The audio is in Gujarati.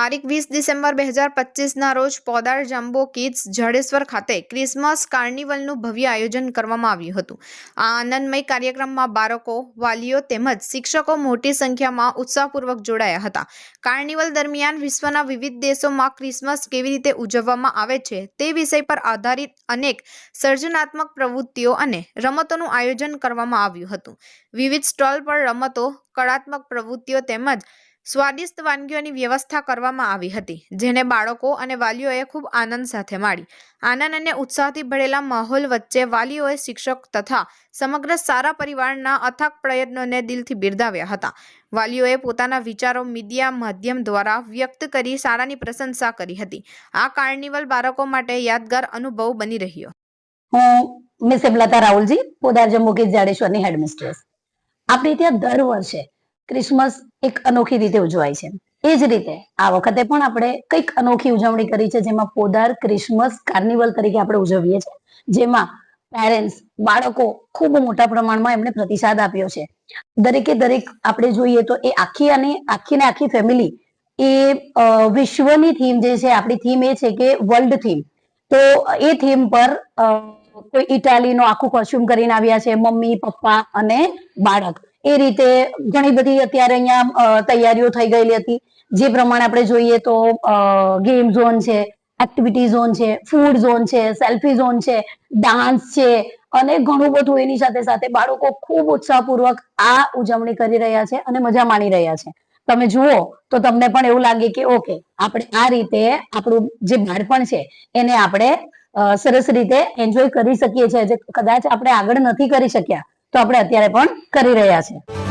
તારીખ વીસ ડિસેમ્બર બે હજાર પચીસના રોજ પોદાર જમ્બો કિડ્સ જડેશ્વર ખાતે ક્રિસમસ કાર્નિવલનું ભવ્ય આયોજન કરવામાં આવ્યું હતું. આ આનંદમય કાર્યક્રમમાં બાળકો, વાલીઓ તેમજ શિક્ષકો મોટી સંખ્યામાં ઉત્સાહપૂર્વક જોડાયા હતા. કાર્નિવલ દરમિયાન વિશ્વના વિવિધ દેશોમાં ક્રિસમસ કેવી રીતે ઉજવવામાં આવે છે તે વિષય પર આધારિત અનેક સર્જનાત્મક પ્રવૃત્તિઓ અને રમતોનું આયોજન કરવામાં આવ્યું હતું. વિવિધ સ્ટોલ પર રમતો, કળાત્મક પ્રવૃત્તિઓ તેમજ સ્વાદિષ્ટ વાનગીઓની વ્યવસ્થા કરવામાં આવી હતી, જેને બાળકો અને વાલીઓએ ખૂબ આનંદ સાથે માણી. આનંદ અને ઉત્સાહથી ભરેલા માહોલ વચ્ચે વાલીઓએ શિક્ષક તથા સમગ્ર સારા પરિવારના અથાક પ્રયત્નોને દિલથી બિરદાવ્યા હતા. વાલીઓએ પોતાના વિચારો મીડિયા માધ્યમ દ્વારા વ્યક્ત કરી શાળાની પ્રશંસા કરી હતી. આ કાર્નિવલ બાળકો માટે યાદગાર અનુભવ બની રહ્યો. હું મિસ રાહુલજી, પોદાર જમ્મુ કે જાડેશ્વરની હેડમિસ્ટ્રેસ આપણે ત્યાં દર વર્ષે ક્રિસમસ એક અનોખી રીતે ઉજવાય છે. એ જ રીતે આ વખતે પણ આપણે કંઈક અનોખી ઉજવણી કરી છે, જેમાં પોદાર ક્રિસમસ કાર્નિવલ તરીકે આપણે ઉજવીએ છીએ. જેમાં પેરેન્ટ્સ બાળકો ખૂબ મોટા પ્રમાણમાં એમને પ્રતિસાદ આપ્યો છે. દરેકે દરેક આપણે જોઈએ તો એ આખી અને આખી ને આખી ફેમિલી એ વિશ્વની થીમ જે છે, આપણી થીમ એ છે કે વર્લ્ડ થીમ તો એ થીમ પર કોઈ ઇટાલીનો આખું કોસ્ચ્યુમ કરીને આવ્યા છે, મમ્મી, પપ્પા અને બાળક. એ રીતે ઘણી બધી અત્યારે અહીંયા તૈયારીઓ થઈ ગયેલી હતી. જે પ્રમાણે આપણે જોઈએ તો ગેમ ઝોન છે એક્ટિવિટી ઝોન છે ફૂડ ઝોન છે સેલ્ફી ઝોન છે ડાન્સ છે અને ઘણું બધું એની સાથે સાથે બાળકો ખૂબ ઉત્સાહપૂર્વક આ ઉજવણી કરી રહ્યા છે અને મજા માણી રહ્યા છે. તમે જુઓ તો તમને પણ એવું લાગે કે ઓકે આપણે આ રીતે આપણું જે બાળપણ છે એને આપણે સરસ રીતે એન્જોય કરી શકીએ છીએ. જે કદાચ આપણે આગળ નથી કરી શક્યા તો આપણે અત્યારે પણ કરી રહ્યા છે